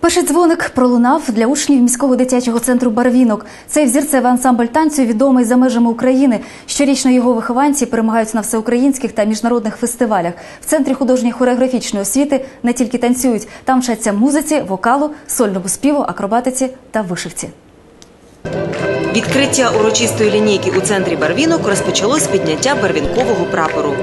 Перший дзвоник пролунав для учнів міського дитячого центру Барвінок. Цей взірцевий ансамбль танцю відомий за межами України. Щорічно його вихованці перемагають на всеукраїнських та міжнародних фестивалях. В центрі художньої хореографічної освіти не тільки танцюють, там вчаться музиці, вокалу, сольному співу, акробатиці та вишивці. Відкриття урочистої лінійки у центрі Барвінок розпочалось підняття барвінкового прапору.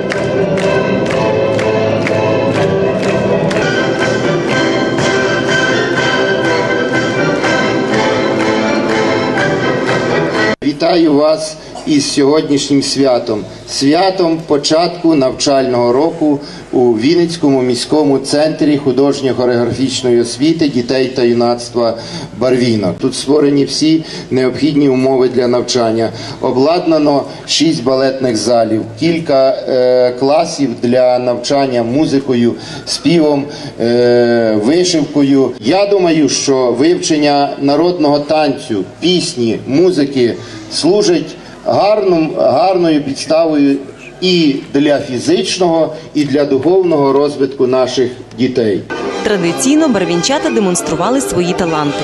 Вітаю вас із сьогоднішнім святом, святом початку навчального року у Вінницькому міському центрі художньо-хореографічної освіти дітей та юнацтва Барвінок. Тут створені всі необхідні умови для навчання. Обладнано шість балетних залів, кілька е, класів для навчання музикою, співом, е, вишивкою. Я думаю, що вивчення народного танцю, пісні, музики служить гарним, гарною підставою і для фізичного, і для духовного розвитку наших дітей. Традиційно барвінчата демонстрували свої таланти.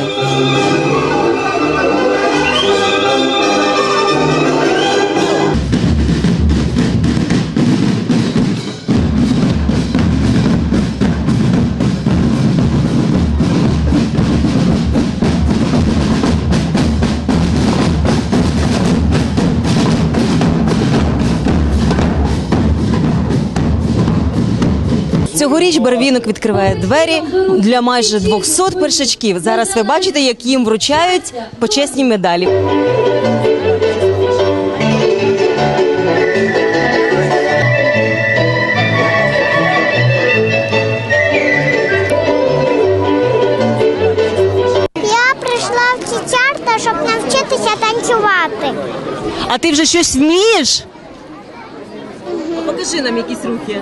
Цьогоріч Барвінок відкриває двері для майже 200 першачків. Зараз ви бачите, як їм вручають почесні медалі. Щоб навчитися танцювати. А ти вже щось вмієш? Покажи нам якісь рухи.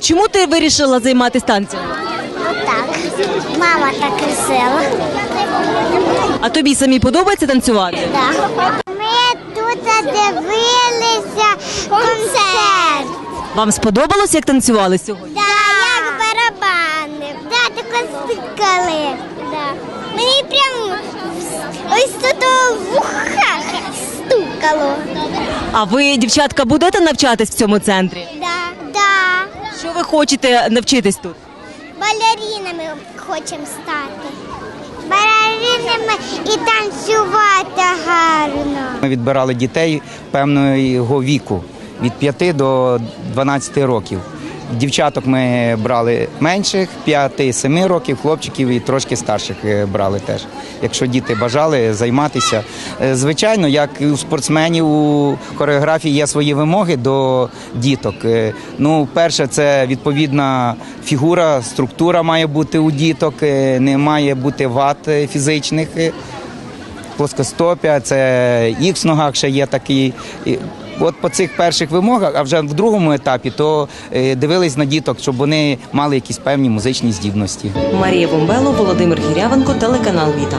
Чому ти вирішила займатися танцями? Отак. Мама так красила. А тобі самі подобається танцювати? Да. Ми тут дивилися концерт. Вам сподобалось, як танцювали сьогодні? Да, як барабани. Да, тако стикали. Да. Мені прям стукало. А ви, дівчатка, будете навчатись в цьому центрі? Да. Да. Що ви хочете навчитись тут? Балерінами хочемо стати. Балерінами і танцювати гарно. Ми відбирали дітей певного віку від 5 до 12 років. Дівчаток ми брали менших, 5-7 років, хлопчиків і трошки старших е, брали теж. Якщо діти бажали займатися. Е, Звичайно, як і у спортсменів у хореографії є свої вимоги до діток. Е, Ну, перше, це відповідна фігура, структура має бути у діток, не має бути ват фізичних. плоскостопія, це ікс ногах ще є такий. От по цих перших вимогах, а вже в другому етапі, то е, дивились на діток, щоб вони мали якісь певні музичні здібності. Марія Бомбело, Володимир Гірявенко, телеканал Віта.